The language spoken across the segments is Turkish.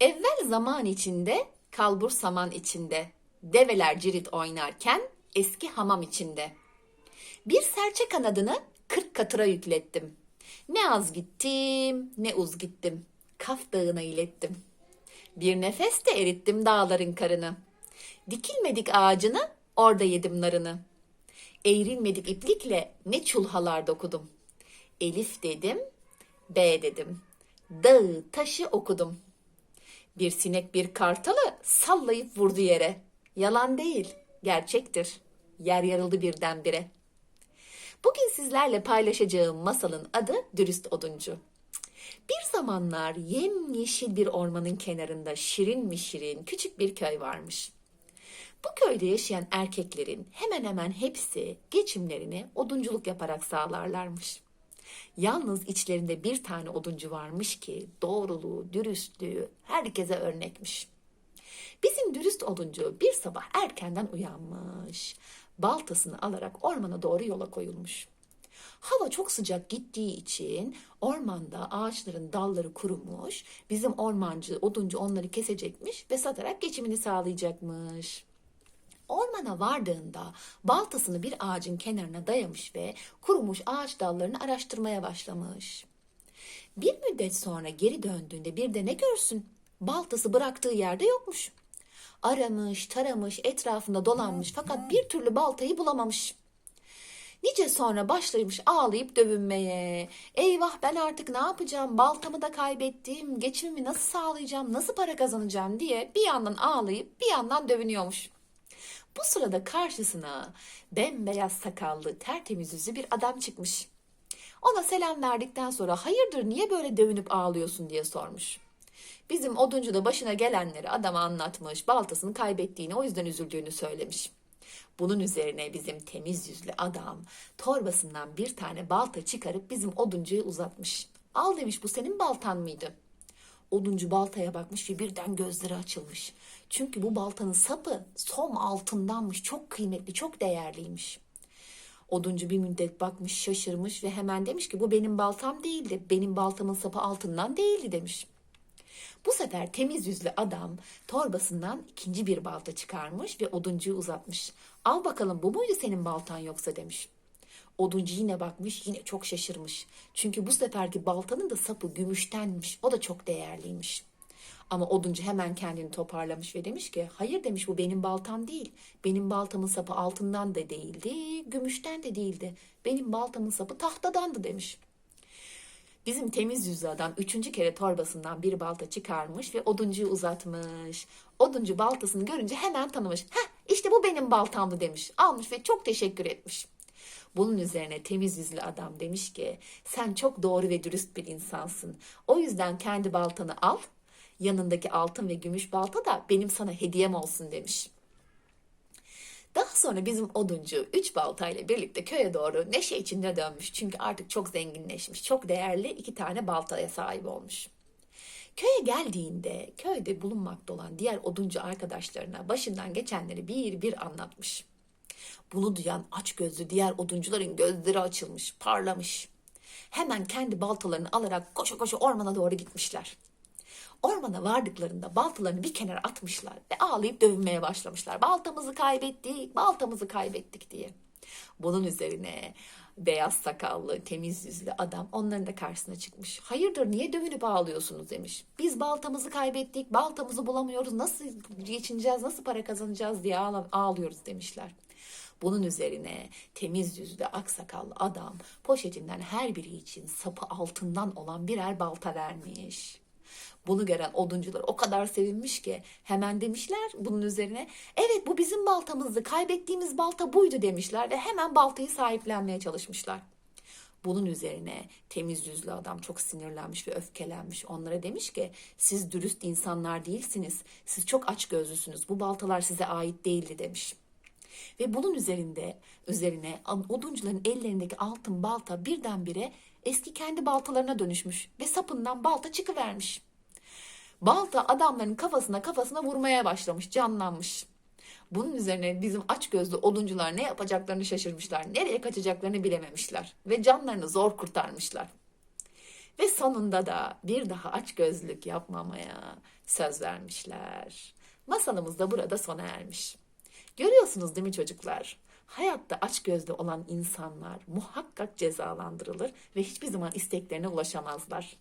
Evvel zaman içinde, kalbur saman içinde, develer cirit oynarken eski hamam içinde. Bir serçe kanadını kırk katıra yüklettim. Ne az gittim, ne uz gittim. Kaf dağına ilettim. Bir nefeste erittim dağların karını. Dikilmedik ağacını, orada yedim narını. Eğrilmedik iplikle ne çulhalar dokudum. Elif dedim, B dedim. Dağı taşı okudum. Bir sinek bir kartalı sallayıp vurdu yere. Yalan değil, gerçektir. Yer yarıldı birdenbire. Bugün sizlerle paylaşacağım masalın adı Dürüst Oduncu. Bir zamanlar yemyeşil bir ormanın kenarında şirin mi şirin küçük bir köy varmış. Bu köyde yaşayan erkeklerin hemen hemen hepsi geçimlerini odunculuk yaparak sağlarlarmış. Yalnız içlerinde bir tane oduncu varmış ki doğruluğu, dürüstlüğü herkese örnekmiş. Bizim dürüst oduncu bir sabah erkenden uyanmış. Baltasını alarak ormana doğru yola koyulmuş. Hava çok sıcak gittiği için ormanda ağaçların dalları kurumuş. Bizim ormancı, oduncu onları kesecekmiş ve satarak geçimini sağlayacakmış. Ormana vardığında baltasını bir ağacın kenarına dayamış ve kurumuş ağaç dallarını araştırmaya başlamış. Bir müddet sonra geri döndüğünde bir de ne görsün? Baltası bıraktığı yerde yokmuş. Aramış, taramış, etrafında dolanmış fakat bir türlü baltayı bulamamış. Nice sonra başlamış ağlayıp dövünmeye. Eyvah ben artık ne yapacağım? Baltamı da kaybettim. Geçimimi nasıl sağlayacağım? Nasıl para kazanacağım diye bir yandan ağlayıp bir yandan dövünüyormuş. Bu sırada karşısına bembeyaz sakallı, tertemiz yüzlü bir adam çıkmış. Ona selam verdikten sonra hayırdır niye böyle dövünüp ağlıyorsun diye sormuş. Bizim oduncu da başına gelenleri adama anlatmış, baltasını kaybettiğini o yüzden üzüldüğünü söylemiş. Bunun üzerine bizim temiz yüzlü adam torbasından bir tane balta çıkarıp bizim oduncuya uzatmış. Al demiş bu senin baltan mıydı? Oduncu baltaya bakmış ve birden gözleri açılmış. Çünkü bu baltanın sapı som altındanmış. Çok kıymetli, çok değerliymiş. Oduncu bir müddet bakmış, şaşırmış ve hemen demiş ki bu benim baltam değildi. Benim baltamın sapı altından değildi demiş. Bu sefer temiz yüzlü adam torbasından ikinci bir balta çıkarmış ve oduncuyu uzatmış. Al bakalım bu muydu senin baltan yoksa demiş. Oduncu yine bakmış yine çok şaşırmış. Çünkü bu seferki baltanın da sapı gümüştenmiş. O da çok değerliymiş. Ama oduncu hemen kendini toparlamış ve demiş ki hayır demiş bu benim baltam değil. Benim baltamın sapı altından da değildi, gümüşten de değildi. Benim baltamın sapı tahtadandı demiş. Bizim temiz yüzlü adam üçüncü kere torbasından bir balta çıkarmış ve oduncuyu uzatmış. Oduncu baltasını görünce hemen tanımış. Heh işte bu benim baltamdı demiş. Almış ve çok teşekkür etmiş. Bunun üzerine temiz yüzlü adam demiş ki sen çok doğru ve dürüst bir insansın. O yüzden kendi baltanı al. Yanındaki altın ve gümüş balta da benim sana hediyem olsun demiş. Daha sonra bizim oduncu üç baltayla birlikte köye doğru neşe içinde dönmüş. Çünkü artık çok zenginleşmiş. Çok değerli iki tane baltaya sahip olmuş. Köye geldiğinde köyde bulunmakta olan diğer oduncu arkadaşlarına başından geçenleri bir bir anlatmış. Bunu duyan aç gözlü diğer oduncuların gözleri açılmış, parlamış. Hemen kendi baltalarını alarak koşa koşa ormana doğru gitmişler. Ormana vardıklarında baltalarını bir kenara atmışlar ve ağlayıp dövünmeye başlamışlar. Baltamızı kaybettik, baltamızı kaybettik diye. Bunun üzerine beyaz sakallı, temiz yüzlü adam onların da karşısına çıkmış. Hayırdır niye dövünüp ağlıyorsunuz demiş. Biz baltamızı kaybettik, baltamızı bulamıyoruz, nasıl geçineceğiz, nasıl para kazanacağız diye ağlıyoruz demişler. Bunun üzerine temiz yüzlü aksakallı adam poşetinden her biri için sapı altından olan birer balta vermiş. Bunu gören oduncular o kadar sevinmiş ki hemen demişler bunun üzerine evet bu bizim baltamızdı kaybettiğimiz balta buydu demişler ve hemen baltayı sahiplenmeye çalışmışlar. Bunun üzerine temiz yüzlü adam çok sinirlenmiş ve öfkelenmiş. Onlara demiş ki siz dürüst insanlar değilsiniz. Siz çok aç gözlüsünüz. Bu baltalar size ait değildi demiş. Ve bunun üzerinde üzerine oduncuların ellerindeki altın balta birdenbire eski kendi baltalarına dönüşmüş ve sapından balta çıkıvermiş. Balta adamların kafasına kafasına vurmaya başlamış, canlanmış. Bunun üzerine bizim aç gözlü oduncular ne yapacaklarını şaşırmışlar. Nereye kaçacaklarını bilememişler. Ve canlarını zor kurtarmışlar. Ve sonunda da bir daha aç gözlük yapmamaya söz vermişler. Masalımız da burada sona ermiş. Görüyorsunuz değil mi çocuklar? Hayatta aç gözlü olan insanlar muhakkak cezalandırılır ve hiçbir zaman isteklerine ulaşamazlar.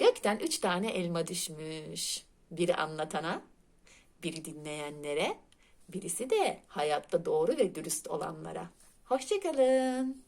Gökten üç tane elma düşmüş. Biri anlatana, biri dinleyenlere, birisi de hayatta doğru ve dürüst olanlara. Hoşçakalın.